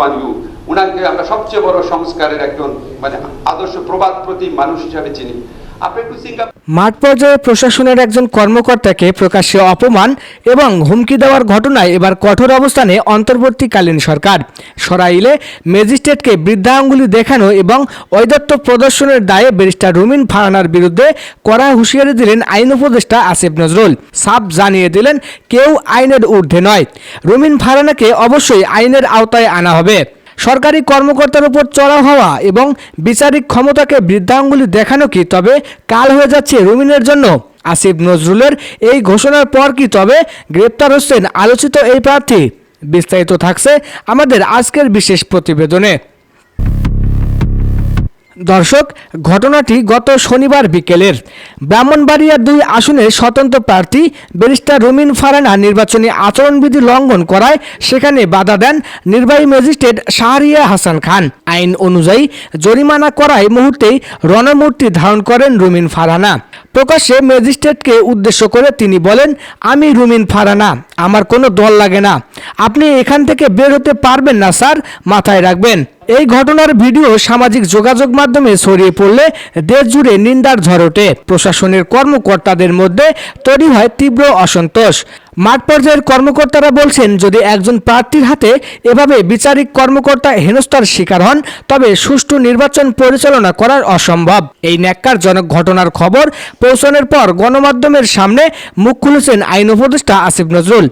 পাঞ্জু উনাকে আমরা সবচেয়ে বড় সংস্কারের একজন মানে আদর্শ প্রবাদ প্রতি মানুষ হিসাবে চিনি। আপনি একটু সিঙ্গাপুর মাঠ পর্যায়ে প্রশাসনের একজন কর্মকর্তাকে প্রকাশ্যে অপমান এবং হুমকি দেওয়ার ঘটনায় এবার কঠোর অবস্থানে অন্তর্বর্তীকালীন সরকার। সরাইলে ম্যাজিস্ট্রেটকে বৃদ্ধাঙ্গুলি দেখানো এবং ঐদত্ত প্রদর্শনের দায়ে ব্যারিস্টার রুমিন ফারানার বিরুদ্ধে কড়া হুঁশিয়ারি দিলেন আইন উপদেষ্টা আসিফ নজরুল। সাপ জানিয়ে দিলেন, কেউ আইনের ঊর্ধ্বে নয়। রুমিন ফারানাকে অবশ্যই আইনের আওতায় আনা হবে। সরকারি কর্মকর্তার উপর চড়া হওয়া এবং বিচারিক ক্ষমতাকে বৃদ্ধাঙ্গুলি দেখানো কি তবে কাল হয়ে যাচ্ছে রুমিনের জন্য? আসিফ নজরুলের এই ঘোষণার পর কি তবে গ্রেপ্তার হচ্ছেন আলোচিত এই প্রার্থী? বিস্তারিত থাকছে আমাদের আজকের বিশেষ প্রতিবেদনে। দর্শক, ঘটনাটি গত শনিবার বিকেলের। ব্রাহ্মণবাড়িয়া দুই আসনের স্বতন্ত্র প্রার্থী ব্যারিস্টার রুমিন ফারানা নির্বাচনী আচরণবিধি লঙ্ঘন করায় সেখানে বাধা দেন নির্বাহী ম্যাজিস্ট্রেট শাহরিয়া হাসান খান। আইন অনুযায়ী জরিমানা করায় মুহূর্তেই রণমূর্তি ধারণ করেন রুমিন ফারানা। প্রকাশ্যে ম্যাজিস্ট্রেটকে উদ্দেশ্য করে তিনি বলেন, আমি রুমিন ফারানা, আমার কোনো দল লাগে না। আপনি এখান থেকে বের হতে পারবেন না, স্যার। মাথায় রাখবেন। এই ঘটনার ভিডিও সামাজিক যোগাযোগ মাধ্যমে ছড়িয়ে পড়লে দেশ জুড়ে নিন্দার ঝড় ওঠে প্রশাসনের কর্মকর্তাদের মধ্যে তৈরি হয় তীব্র অসন্তোষ। মাঠ পর্যায়ের কর্মকর্তারা বলছেন, যদি একজন প্রার্থীর হাতে এভাবে বিচারিক কর্মকর্তা হেনস্থার শিকার হন, তবে সুষ্ঠু নির্বাচন পরিচালনা করার অসম্ভব। এই ন্যাক্কারজনক ঘটনার খবর পৌঁছানোর পর গণমাধ্যমের সামনে মুখ খুলেছেন আইন উপদেষ্টা আসিফ নজরুল।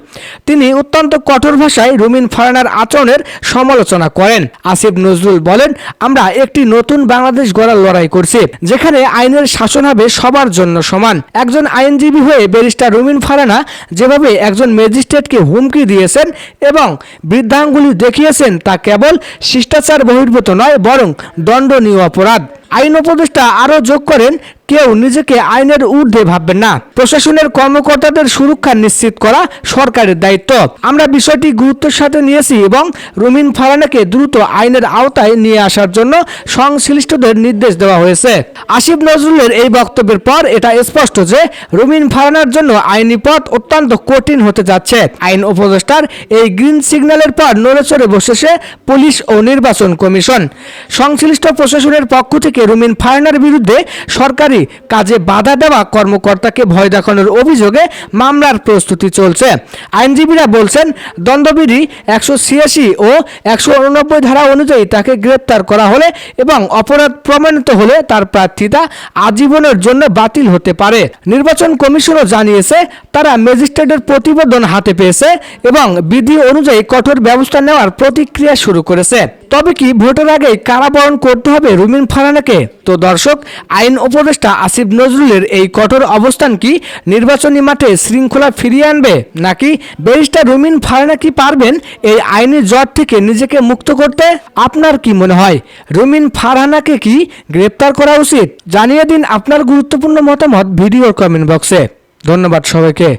তিনি অত্যন্ত কঠোর ভাষায় রুমিন ফারানার আচরণের সমালোচনা করেন। আসিফ নজরুল বলেন, আমরা একটি নতুন বাংলাদেশ গড়ার লড়াই করছি, যেখানে আইনের শাসন হবে সবার জন্য সমান। একজন আইনজীবী হয়ে ব্যারিস্টার রুমিন ফারানা যেভাবে একজন ম্যাজিস্ট্রেটকে হুমকি দিয়েছেন এবং বৃদ্ধাঙ্গুলি দেখিয়েছেন, তা কেবল শিষ্টাচার বহির্ভূত নয়, বরং দণ্ডনীয় অপরাধ। আইন উপদেষ্টা আরও যোগ করেন, কেউ নিজেকে আইনের ঊর্ধ্বে ভাববেন না। প্রশাসনের কর্মকর্তাদের সুরক্ষা নিশ্চিত করা সরকারের দায়িত্ব। আমরা বিষয়টি গুরুত্বের সাথে নিয়েছি এবং রুমিন ফারানাকে দ্রুত আইনের আওতায় নিয়ে আসার জন্য সংশ্লিষ্টদের নির্দেশ দেওয়া হয়েছে। আসিফ নজরুলের এই বক্তব্যের পর এটা স্পষ্ট যে রুমিন ফারানার জন্য আইনি পথ অত্যন্ত কঠিন হতে যাচ্ছে। আইন উপদেষ্টার এই গ্রিন সিগন্যালের পর নড়েচড়ে বসেছে পুলিশ ও নির্বাচন কমিশন। সংশ্লিষ্ট প্রশাসনের পক্ষ থেকে রুমিন ফারানার বিরুদ্ধে সরকারি কাজে বাধা দেওয়া কর্মকর্তাকে ভয় দেখানোর অভিযোগে মামলার প্রস্তুতি চলছে। আইনজীবীরা বলছেন দ্বন্দ্ববিধি একশো ছিয়াশি ও একশো উননব্বই ধারা অনুযায়ী তাকে গ্রেপ্তার করা হলে এবং অপরাধ প্রমাণিত হলে তার প্রার্থিতা আজীবনের জন্য বাতিল হতে পারে। নির্বাচন কমিশনও জানিয়েছে, তারা ম্যাজিস্ট্রেটের প্রতিবেদন হাতে পেয়েছে এবং বিধি অনুযায়ী কঠোর ব্যবস্থা নেওয়ার প্রতিক্রিয়া শুরু করেছে। তবে কি ভোটের আগে কারাবরণ করতে হবে রুমিন ফারানাকে তো দর্শক, আইন উপদেষ্টা আসিফ নজরুলের এই কঠোর অবস্থান কি নির্বাচনী মাঠে শৃঙ্খলা ফিরিয়ে আনবে, নাকি ব্যারিস্টার রুমিন ফারানা কি পারবেন এই আইনি জট থেকে নিজেকে মুক্ত করতে? আপনার কি মনে হয়? রুমিন ফারহানাকে কি গ্রেপ্তার করা উচিত? জানিয়ে দিন আপনার গুরুত্বপূর্ণ মতামত ভিডিও কমেন্ট বক্সে। ধন্যবাদ সবাইকে।